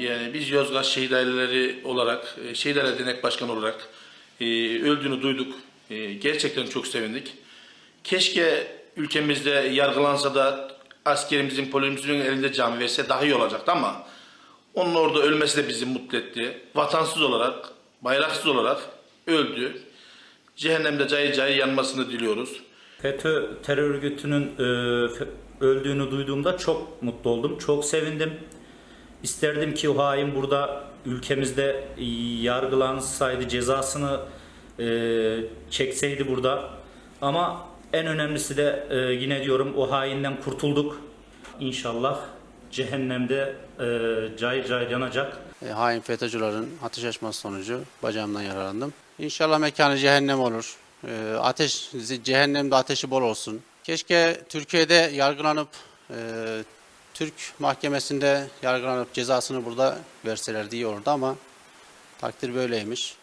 Yani biz Yozgat Şehit Aileleri olarak, e, Şehit Aileleri Dernek Başkanı olarak e, öldüğünü duyduk. E, gerçekten çok sevindik. Keşke ülkemizde yargılansa da askerimizin, polisimizin elinde cami verse daha iyi olacaktı ama onun orada ölmesi de bizi mutlu etti. Vatansız olarak, bayraksız olarak öldü. Cehennemde cayır cayır yanmasını diliyoruz. FETÖ terör örgütünün e, öldüğünü duyduğumda çok mutlu oldum. Çok sevindim. İsterdim ki o hain burada ülkemizde yargılansaydı, cezasını e, çekseydi burada. Ama en önemlisi de e, yine diyorum o hainden kurtulduk. İnşallah cehennemde e, cayır cayır yanacak. E, hain FETÖ'cülerin ateş açması sonucu bacağımdan yaralandım. İnşallah mekanı cehennem olur. E, ateş, cehennemde ateşi bol olsun. Keşke Türkiye'de yargılanıp e, Türk mahkemesinde yargılanıp cezasını burada verselerdi iyi olurdu ama takdir böyleymiş.